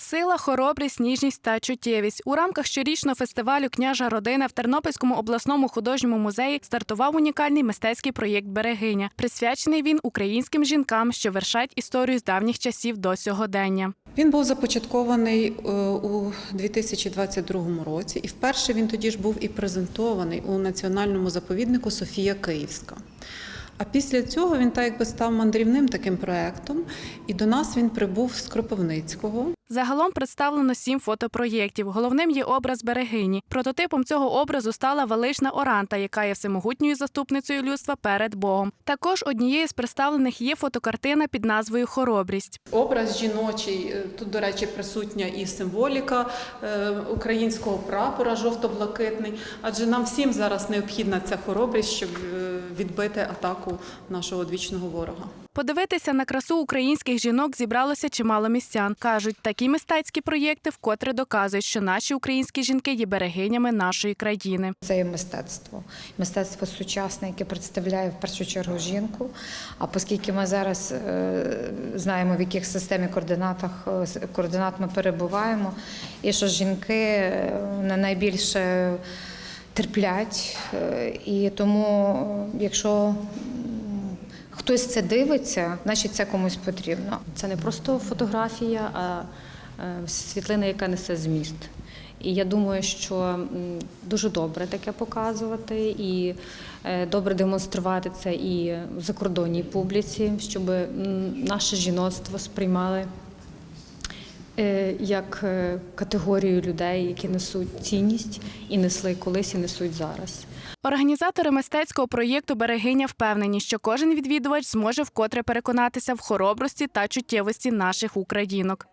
Сила, хоробрість, ніжність та чуттєвість у рамках щорічного фестивалю Княжа родина в Тернопільському обласному художньому музеї стартував унікальний мистецький проєкт Берегиня. Присвячений він українським жінкам, що вершать історію з давніх часів до сьогодення. Він був започаткований е, у 2022 році, і вперше він тоді ж був і презентований у національному заповіднику Софія Київська. А після цього він так якби став мандрівним таким проектом, і до нас він прибув з Кропивницького. Загалом представлено сім фотопроєктів. Головним є образ берегині. Прототипом цього образу стала велична Оранта, яка є всемогутньою заступницею людства перед Богом. Також однією з представлених є фотокартина під назвою Хоробрість. Образ жіночий, е, тут, до речі, присутня і символіка е, українського прапора жовто-блакитний, адже нам всім зараз необхідна ця хоробрість, щоб е, відбити атаку нашого одвічного ворога. Подивитися на красу українських жінок зібралося чимало містян. кажуть, такі мистецькі проєкти вкотре доказують, що наші українські жінки є берегинями нашої країни. Це є мистецтво, мистецтво сучасне, яке представляє в першу чергу жінку. А оскільки ми зараз е, знаємо, в яких системі координатах е, координат ми перебуваємо, і що жінки е, не найбільше терплять. Е, І тому, якщо хтось це дивиться, значить це комусь потрібно. Це не просто фотографія, а е, світлина, яка несе зміст. І я думаю, що дуже добре таке показувати, і е, добре демонструвати це і в закордонній публіці, щоб наше жіноцтво сприймали як е, категорію людей, які несуть цінність і несли колись, і несуть зараз. Організатори мистецького проєкту Берегиня впевнені, що кожен відвідувач зможе вкотре переконатися в хоробрості та чуттєвості наших українок.